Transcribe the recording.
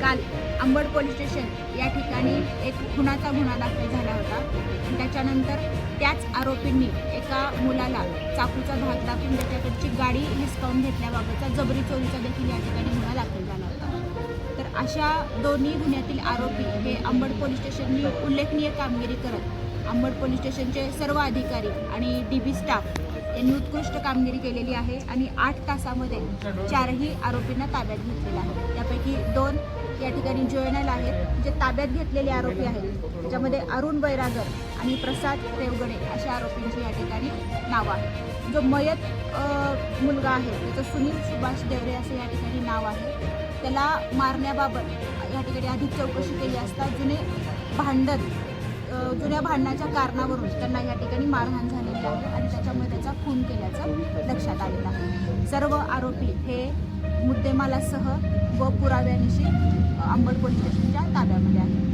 काल Ambad police station या ठिकाणी एक खुनाचा गुन्हा दाखल झाला होता. त्याच्यानंतर त्याच आरोपींनी एका मुलाला चाकूचा धाक दाखवून त्याच्याकडची गाडी हिसकावून घेतल्याबाबतचा जबरी चोरीचा देखील या ठिकाणी गुन्हा दाखल झाला होता. तर अशा दोन्ही गुन्ह्यातील आरोपी हे अंबड पोलीस स्टेशननी उल्लेखनीय कामगिरी करत अंबड पोलीस स्टेशनचे सर्व अधिकारी आणि डी बी स्टाफ यांनी उत्कृष्ट कामगिरी केलेली आहे आणि आठ तासामध्ये चारही आरोपींना ताब्यात घेतलेलं आहे. त्यापैकी दोन या ठिकाणी जोएनल आहेत जे ताब्यात घेतलेले आरोपी आहेत. त्याच्यामध्ये अरुण बैरागर आणि प्रसाद रेवगडे अशा आरोपींची या ठिकाणी नावं आहेत. जो मयत मुलगा आहे त्याचं सुनील सुभाष देवरे असं या ठिकाणी नाव आहे. त्याला मारण्याबाबत या ठिकाणी अधिक चौकशी केली असता जुने भांडण जुन्या भांडणाच्या कारणावरून त्यांना या ठिकाणी मारहाण झालेली आहे आणि त्याच्यामध्ये खून केल्याचं लक्षात आलेलं आहे. सर्व आरोपी हे मुद्देमालासह व पुराव्यांशी अंबड पोलीस स्टेशनच्या ताब्यामध्ये आहेत.